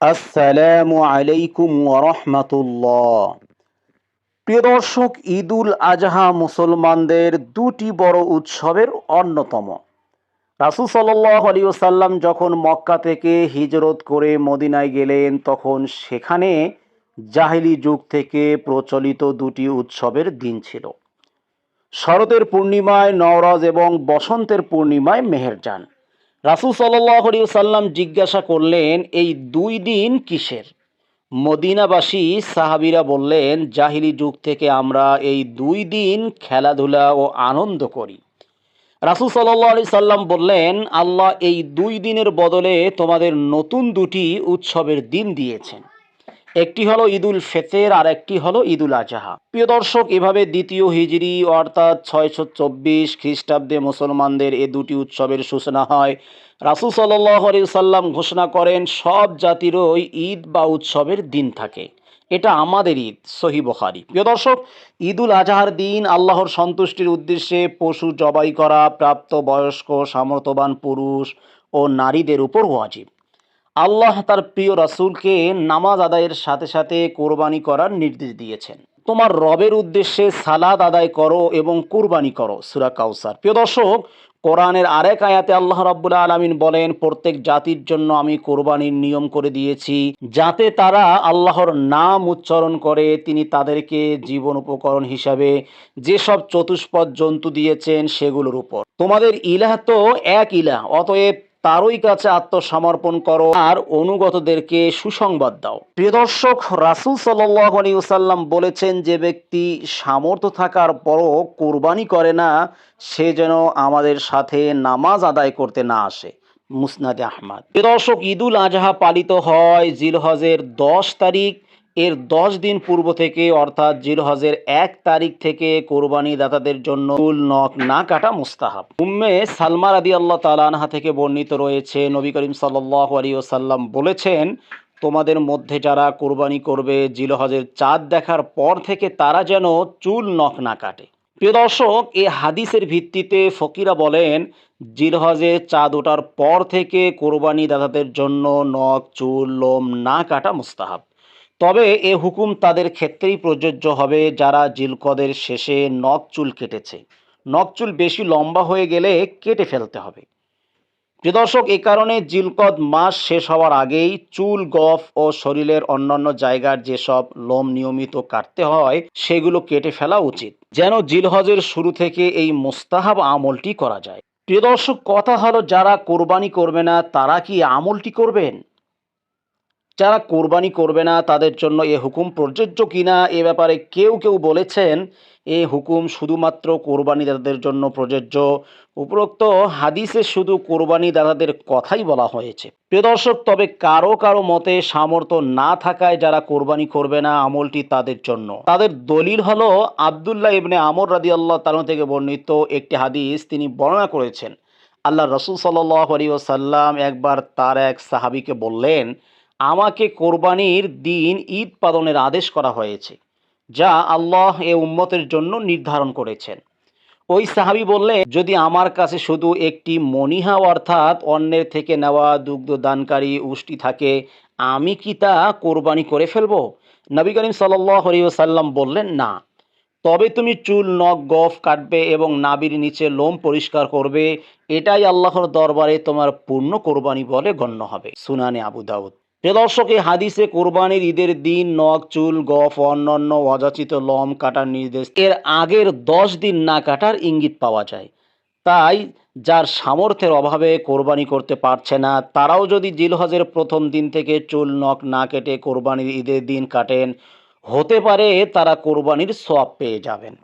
আসসালামু আলাইকুম ওরহমতুল্লাহ প্রিয় দর্শক, ঈদুল আজহা মুসলমানদের দুটি বড় উৎসবের অন্যতম। রাসুল সাল্লাহ আলী সাল্লাম যখন মক্কা থেকে হিজরত করে মদিনায় গেলেন, তখন সেখানে জাহিলি যুগ থেকে প্রচলিত দুটি উৎসবের দিন ছিল। শরতের পূর্ণিমায় নওরাজ এবং বসন্তের পূর্ণিমায় মেহেরজান। রাসুল সাল্লি সাল্লাম জিজ্ঞাসা করলেন, এই দুই দিন কিসের? মদিনাবাসী সাহাবিরা বললেন, জাহিলি যুগ থেকে আমরা এই দুই দিন খেলাধুলা ও আনন্দ করি। রাসুল সাল্লাহ আলি সাল্লাম বললেন, আল্লাহ এই দুই দিনের বদলে তোমাদের নতুন দুটি উৎসবের দিন দিয়েছেন। একটি হলো ঈদুল ফেতের আর একটি হলো ঈদুল আজহা। প্রিয় দর্শক, এভাবে দ্বিতীয় হিজরি অর্থাৎ ছয়শো চব্বিশ খ্রিস্টাব্দে মুসলমানদের এ দুটি উৎসবের সূচনা হয়। রাসুল সাল্লাহ আলি সাল্লাম ঘোষণা করেন, সব জাতিরই ঈদ বা উৎসবের দিন থাকে। এটা আমাদের ঈদ, সহি বখারি। প্রিয় দর্শক, ঈদুল আজহার দিন আল্লাহর সন্তুষ্টির উদ্দেশ্যে পশু জবাই করা প্রাপ্ত বয়স্ক সামর্থ্যবান পুরুষ ও নারীদের উপর ওয়াজিব। আল্লাহ তার প্রিয় রাসুলকে নামাজ আদায়ের সাথে সাথে কোরবানি করার নির্দেশ দিয়েছেন। তোমার রবের উদ্দেশ্যে সালাদ আদায় করো এবং কুরবানি করো, সুরা কাউসার। প্রিয় দর্শক, কোরআনের আরেক আয়াতে আল্লাহ রাব্বুল আলামিন বলেন, প্রত্যেক জাতির জন্য আমি কোরবানির নিয়ম করে দিয়েছি, যাতে তারা আল্লাহর নাম উচ্চারণ করে, তিনি তাদেরকে জীবন উপকরণ হিসাবে যেসব চতুষ্পদ জন্তু দিয়েছেন সেগুলোর উপর। তোমাদের ইলাহ তো এক ইলাহ, অতএব তারই কাছে আত্মসমর্পণ করো আর অনুগতদেরকে সুসংবাদ দাও। প্রিয় দর্শক, রাসুল সাল্লাম বলেছেন, যে ব্যক্তি সামর্থ্য থাকার পরও কোরবানি করে না, সে যেন আমাদের সাথে নামাজ আদায় করতে না আসে। মুসনাদে আহমদ। প্রিয় দর্শক, ঈদুল আজহা পালিত হয় জিলহজের দশ তারিখ। এর দশ দিন পূর্ব থেকে, অর্থাৎ জিলহজের এক তারিখ থেকে কোরবানি দাতাদের জন্য চুল নখ না কাটা মুস্তাহাব। উম্মে সালমা রাদি আল্লাহ তালানহা থেকে বর্ণিত রয়েছে, নবী করিম সাল্লাহ আলী ওসাল্লাম বলেছেন, তোমাদের মধ্যে যারা কোরবানি করবে, জিলহজের চাঁদ দেখার পর থেকে তারা যেন চুল নখ না কাটে। প্রিয় দর্শক, এ হাদিসের ভিত্তিতে ফকিরা বলেন, জিলহজে চাঁদ ওঠার পর থেকে কোরবানি দাতাদের জন্য নখ, চুল, লোম না কাটা মুস্তাহাব। তবে এ হুকুম তাদের ক্ষেত্রেই প্রযোজ্য হবে যারা জিলকদের শেষে নখ চুল কেটেছে। নখ চুল বেশি লম্বা হয়ে গেলে কেটে ফেলতে হবে। দর্শক, এ কারণে জিলকদ মাস শেষ হওয়ার আগেই চুল, গফ ও শরীরের অন্যান্য জায়গার যেসব লোম নিয়মিত কাটতে হয়, সেগুলো কেটে ফেলা উচিত। যেন জিলহজের শুরু থেকে এই মোস্তাহাব আমলটি করা যায়। প্রিয় দর্শক, কথা হলো, যারা কোরবানি করবে না, তারা কি আমলটি করবেন? যারা কোরবানি করবে না, তাদের জন্য এ হুকুম প্রযোজ্য কিনা, এ ব্যাপারে কেউ কেউ বলেছেন, এ হুকুম শুধুমাত্র কোরবানি জন্য প্রযোজ্য। উপরোক্ত হাদিসে শুধু কোরবানি দাতাদের কথাই বলা হয়েছে। প্রিয় দর্শক, তবে কারও কারও মতে সামর্থ্য না থাকায় যারা কোরবানি করবে না, আমলটি তাদের জন্য। তাদের দলিল হলো, আবদুল্লাহ ইবনে আমর রাদি আল্লাহ তালন থেকে বর্ণিত একটি হাদিস, তিনি বর্ণনা করেছেন। আল্লাহ রসুল সাল্লাহ আলী ওসাল্লাম একবার তার এক সাহাবিকে বললেন আমাকে কোরবানির দিন ঈদ পালনের আদেশ করা হয়েছে, যা আল্লাহ এ উম্মতের জন্য নির্ধারণ করেছেন। ওই সাহাবি বললেন, যদি আমার কাছে শুধু একটি মনিহা অর্থাৎ অন্যের থেকে নেওয়া দুগ্ধ দানকারী উষ্টি থাকে, আমি কি তা কোরবানি করে ফেলব? নবী করিম সাল্লাম বললেন, না। তবে তুমি চুল, নখ, গফ কাটবে এবং নাবির নিচে লোম পরিষ্কার করবে, এটাই আল্লাহর দরবারে তোমার পূর্ণ কোরবানি বলে গণ্য হবে। সুনানে আবু দর্শক, এই হাদিসে কোরবানির ঈদের দিন, নখ, চুল, গফ, অন্যান্য অযাচিত লম কাটার নির্দেশ। এর আগের দশ দিন না কাটার ইঙ্গিত পাওয়া যায়। তাই যার সামর্থ্যের অভাবে কোরবানি করতে পারছে না, তারাও যদি জিলহজের প্রথম দিন থেকে চুল, নখ না কেটে কোরবানির ঈদের দিন কাটেন, হতে পারে তারা কোরবানির সব পেয়ে যাবেন।